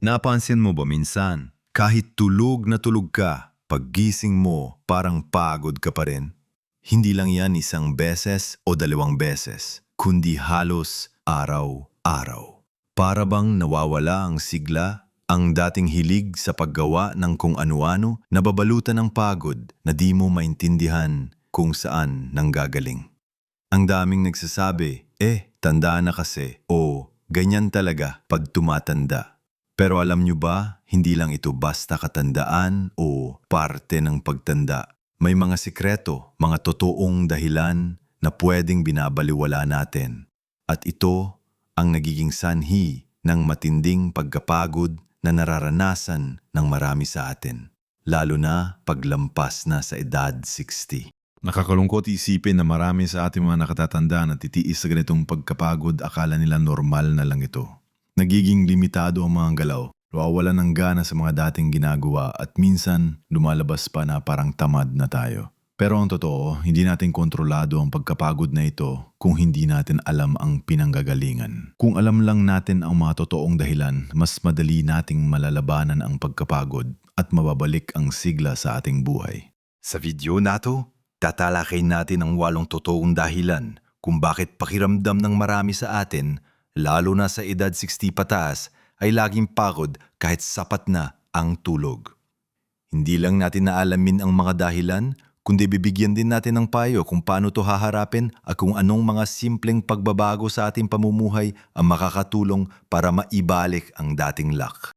Napansin mo ba minsan, kahit tulog na tulog ka, paggising mo parang pagod ka pa rin? Hindi lang yan isang beses o dalawang beses, kundi halos araw-araw. Para bang nawawala ang sigla, ang dating hilig sa paggawa ng kung ano-ano, nababalutan ng pagod na di mo maintindihan kung saan nanggagaling. Ang daming nagsasabi, eh, tanda na kasi, o ganyan talaga pag tumatanda. Pero alam nyo ba, hindi lang ito basta katandaan o parte ng pagtanda. May mga sikreto, mga totoong dahilan na pwedeng binabaliwala natin. At ito ang nagiging sanhi ng matinding pagkapagod na nararanasan ng marami sa atin. Lalo na paglampas na sa edad 60. Nakakalungkot isipin na marami sa ating mga nakatatanda na titiis sa ganitong pagkapagod akala nila normal na lang ito. Nagiging limitado ang mga galaw, nawawalan ng gana sa mga dating ginagawa at minsan lumalabas pa na parang tamad na tayo. Pero ang totoo, hindi natin kontrolado ang pagkapagod na ito kung hindi natin alam ang pinanggagalingan. Kung alam lang natin ang mga totoong dahilan, mas madali nating malalabanan ang pagkapagod at mababalik ang sigla sa ating buhay. Sa video na to, tatalakay natin ang walong totoong dahilan kung bakit pakiramdam ng marami sa atin, lalo na sa edad 60 pataas, ay laging pagod kahit sapat na ang tulog. Hindi lang natin naalamin ang mga dahilan, kundi bibigyan din natin ng payo kung paano to haharapin at kung anong mga simpleng pagbabago sa ating pamumuhay ang makakatulong para maibalik ang dating luck.